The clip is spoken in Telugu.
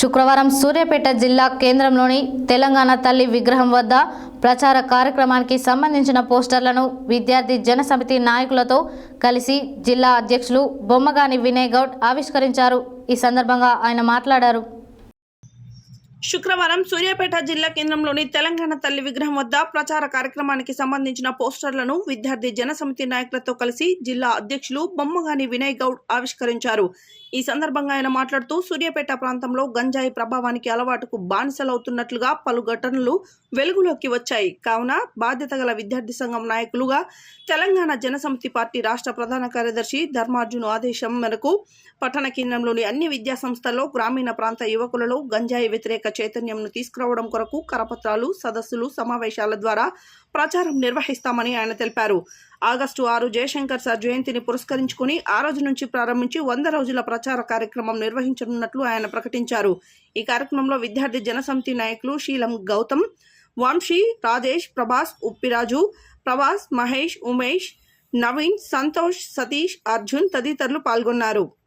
శుక్రవారం సూర్యాపేట జిల్లా కేంద్రంలోని తెలంగాణ తల్లి విగ్రహం వద్ద ప్రచార కార్యక్రమానికి సంబంధించిన పోస్టర్లను విద్యార్థి జనసమితి నాయకులతో కలిసి జిల్లా అధ్యక్షులు బొమ్మగాని వినయ్ గౌడ్ ఆవిష్కరించారు. ఈ సందర్భంగా ఆయన మాట్లాడారు. శుక్రవారం సూర్యాపేట జిల్లా కేంద్రంలోని తెలంగాణ తల్లి విగ్రహం వద్ద ప్రచార కార్యక్రమానికి సంబంధించిన పోస్టర్లను విద్యార్థి జనసమితి నాయకులతో కలిసి జిల్లా అధ్యక్షులు బొమ్మగాని వినయ్ గౌడ్ ఆవిష్కరించారు. ఈ సందర్భంగా ఆయన మాట్లాడుతూ సూర్యాపేట ప్రాంతంలో గంజాయి ప్రభావానికి అలవాటుకు బానిసలవుతున్నట్లుగా పలు ఘటనలు వెలుగులోకి వచ్చాయి. కావున బాధ్యత గల విద్యార్థి సంఘం నాయకులుగా తెలంగాణ జనసమితి పార్టీ రాష్ట్ర ప్రధాన కార్యదర్శి ధర్మార్జును ఆదేశం మేరకు పట్టణ కేంద్రంలోని అన్ని విద్యాసంస్థల్లో గ్రామీణ ప్రాంత యువకులలో గంజాయి వ్యతిరేక చైతన్యంను తీసుకురావడం కొరకు కరపత్రాలు సదస్సులు సమావేశాల ద్వారా ప్రచారం నిర్వహిస్తామని ఆయన తెలిపారు. ఆగస్టు ఆరు జయశంకర్ సార్ జయంతిని పురస్కరించుకుని ఆ రోజు నుంచి ప్రారంభించి వంద రోజుల ప్రచార కార్యక్రమం నిర్వహించనున్నట్లు ఆయన ప్రకటించారు. ఈ కార్యక్రమంలో విద్యార్థి జనసమితి నాయకులు శీలం గౌతమ్ వంశీ రాజేష్ ప్రభాస్ ఉప్పిరాజు ప్రభాస్ మహేష్ ఉమేష్ నవీన్ సంతోష్ సతీష్ అర్జున్ తదితరులు పాల్గొన్నారు.